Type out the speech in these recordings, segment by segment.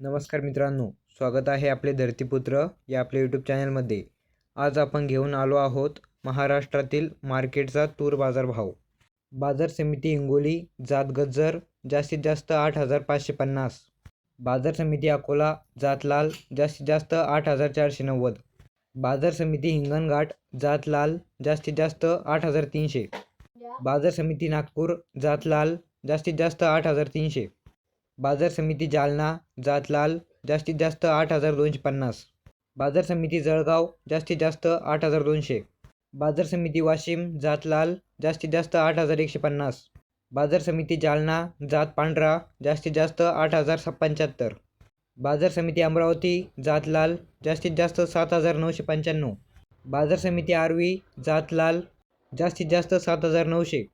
नमस्कार मित्रांनो स्वागत आहे आपले धरतीपुत्र या आपल्या यूट्यूब चॅनलमध्ये आज आपण घेऊन आलो आहोत महाराष्ट्रातील मार्केटचा तूर बाजारभाव. बाजार समिती हिंगोली जात गज्जर जास्तीत जास्त आठ हजार पाचशे पन्नास. बाजार समिती अकोला जात लाल जास्तीत जास्त आठ हजार चारशे नव्वद. बाजार समिती हिंगणघाट जात लाल जास्तीत जास्त आठ हजार तीनशे. बाजार समिती नागपूर जात लाल जास्तीत जास्त आठ हजार तीनशे. बाजार समिती जालना जातलाल जास्तीत जास्त आठ हजार दोनशे पन्नास. बाजार समिती जळगाव जास्तीत जास्त आठ हजार दोनशे. बाजार समिती वाशिम जातलाल जास्तीत जास्त आठ हजार एकशे पन्नास. बाजार समिती जालना जात पांढरा जास्तीत जास्त आठ हजार स पंच्याहत्तर. बाजार समिती अमरावती जातलाल जास्तीत जास्त सात हजार नऊशे पंच्याण्णव. बाजार समिती आर्वी जातलाल जास्तीत जास्त सात हजार नऊशे.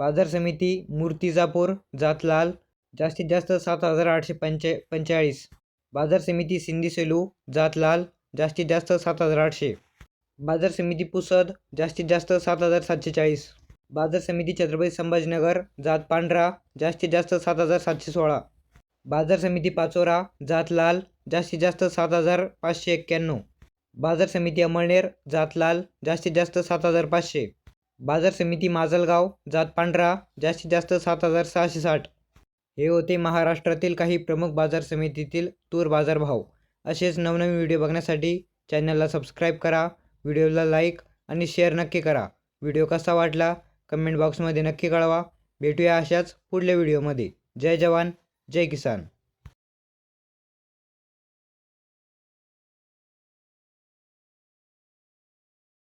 बाजार समिती मूर्तिजापूर जातलाल जास्तीत जास्त सात हजार आठशे पंचे पंचेचाळीस. बाजार समिती सिंधी सेलू जात लाल जास्तीत जास्त सात हजार आठशे. बाजार समिती पुसद जास्तीत जास्त सात हजार सातशे चाळीस बाजार समिती छत्रपती संभाजीनगर जात पांढरा जास्तीत जास्त सात हजार सातशे सोळा. बाजार समिती पाचोरा जात लाल जास्तीत जास्त सात हजार पाचशे एक्क्याण्णव. बाजार समिती अमळनेर जात लाल जास्तीत जास्त सात हजार पाचशे. बाजार समिती माजलगाव जात पांढरा जास्तीत जास्त सात हजार सहाशे साठ. हे होते महाराष्ट्रातील काही प्रमुख बाजार समितीतील तूर बाजारभाव. असेच नवनवीन व्हिडिओ बघण्यासाठी चॅनलला सबस्क्राईब करा व्हिडिओला लाईक आणि शेअर नक्की करा. व्हिडिओ कसा वाटला कमेंट बॉक्समध्ये नक्की कळवा. भेटूया अशाच पुढल्या व्हिडिओमध्ये. जय जवान जय किसान.